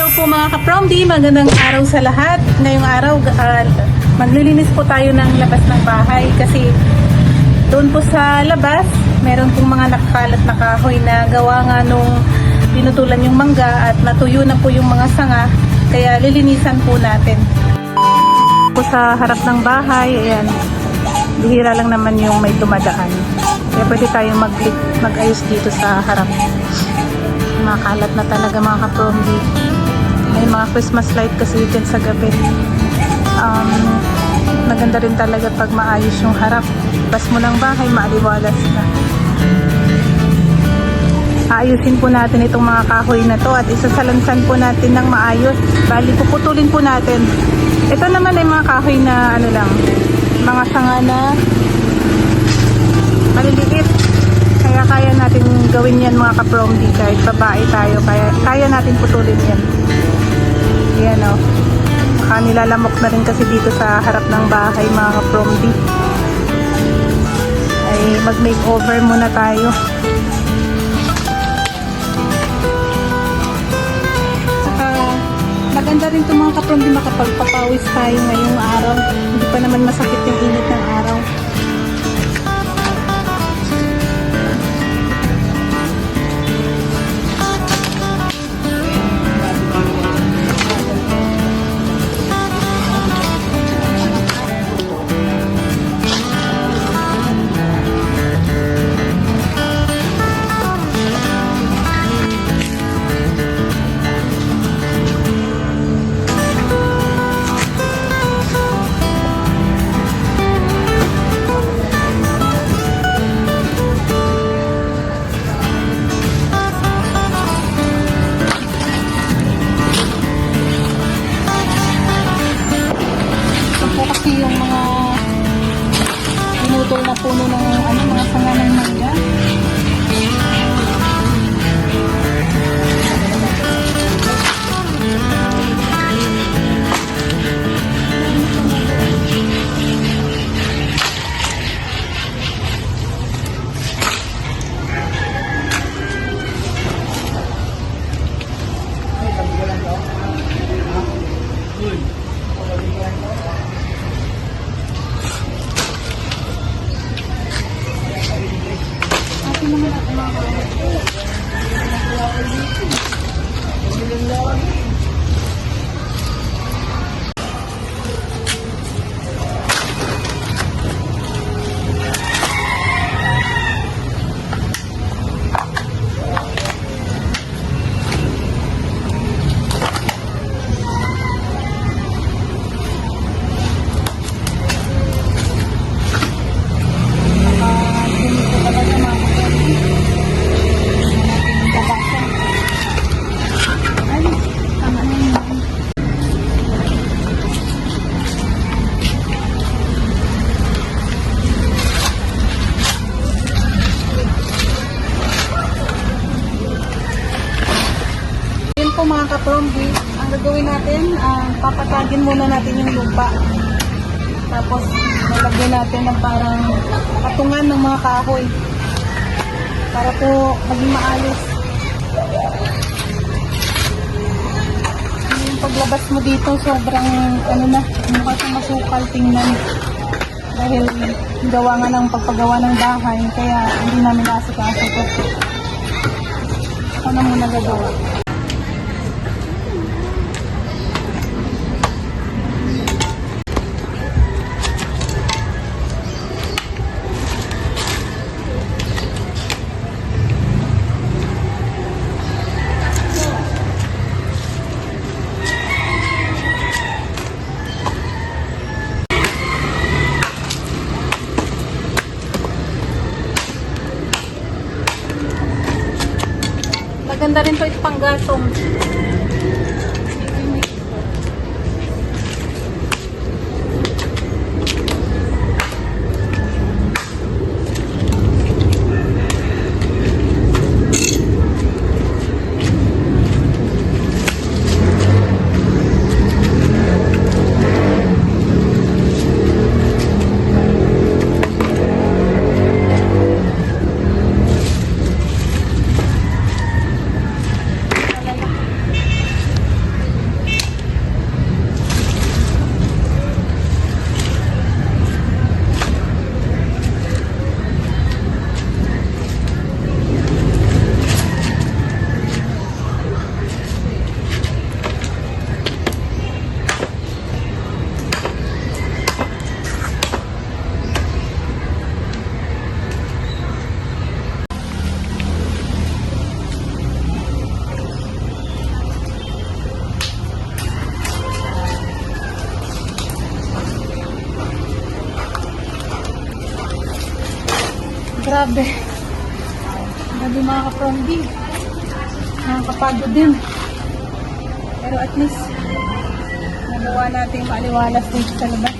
Hello po mga ka-Promdi, magandang araw sa lahat. Ngayong araw, uh, maglilinis po tayo ng labas ng bahay kasi doon po sa labas, meron pong mga nakakalat na kahoy na gawa nga nung pinutulan yung mangga at natuyo na po yung mga sanga, kaya lilinisan po natin. Po sa harap ng bahay, ayan, bihira lang naman yung may dumadaan. Kaya pwede tayong mag mag-ayos dito sa harap. Makalat na talaga mga ka-promdi. May mga Christmas light kasi dyan sa gabi. Um, maganda rin talaga pag maayos yung harap. Bas mo ng bahay, maaliwalas na. Ayusin po natin itong mga kahoy na to at isasalansan po natin ng maayos. Bali, puputulin po natin. Ito naman ay mga kahoy na ano lang, mga sanga na maliliit. Kaya kaya natin gawin yan mga ka-promdi kahit babae tayo. Kaya, kaya natin putulin yan. Yan o. Baka nilalamok na rin kasi dito sa harap ng bahay mga ka-promdi. Ay mag-makeover muna tayo. Saka maganda rin itong mga ka-promdi makapagpapawis tayo ngayong araw. Hindi pa naman masakit yung init ng pinutol na puno ng ano, mga sanga ng mangga. Kaprombi, ang gagawin natin, ah, papatagin muna natin yung lupa. Tapos, nalagyan natin ng parang patungan ng mga kahoy. Para po maging maayos. Yung paglabas mo dito, sobrang, ano na, mukha siyang masukal tingnan. Dahil gawa nga ng pagpagawa ng bahay, kaya hindi namin nasikaso to. Ako na muna gagawa. Maganda rin to ito panggatong. Grabe. Grabe mga kapromdi. Nakakapagod din. Pero at least, nagawa natin maaliwalas dito sa labas.